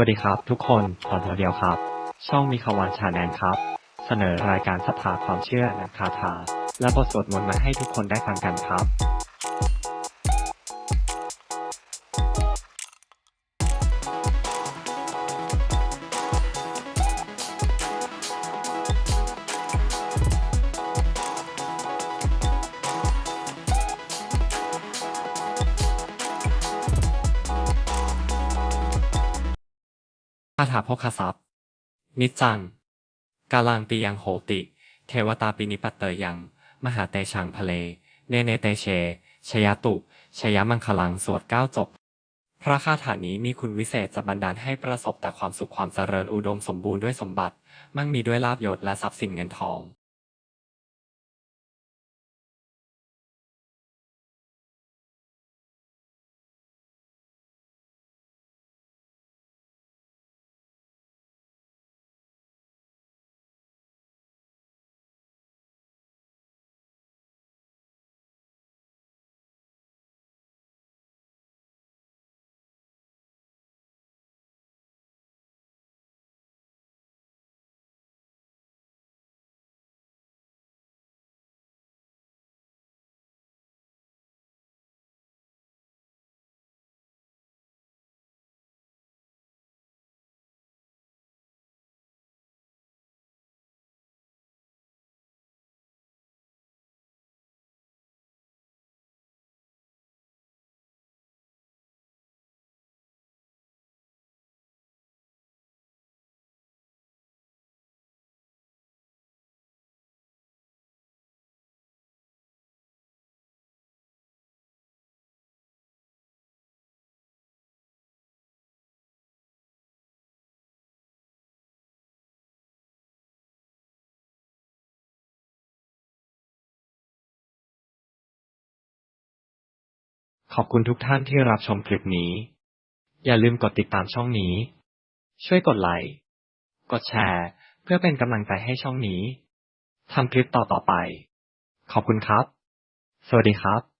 วัสดีครับ ทุกคนขอตัวเดียวครับ ช่องมีคาวันชาแนลครับ เสนอรายการศรัทธาความเชื่อและคาถาและบทสวดมนต์มาให้ทุกคนได้ฟังกันครับ คาถาพกคทรัพย์นิจจัง กาลังปียังโหติ เทวตาปินิปัตเตยยัง มหาเตชังพะเล เนเนเตเช ชยตุ ชยมังคลังสวดเก้าจบ พระคาถานี้มีคุณวิเศษจะบันดาลให้ประสบแต่ความสุขความเจริญอุดมสมบูรณ์ด้วยสมบัติ มั่งมีด้วยลาบยศและทรัพย์สินเงินทอง ขอบคุณทุกท่านที่รับชมคลิปนี้ อย่าลืมกดติดตามช่องนี้ ช่วยกดไลค์ กดแชร์ เพื่อเป็นกำลังใจให้ช่องนี้ทำคลิปต่อๆไป ขอบคุณครับ สวัสดีครับ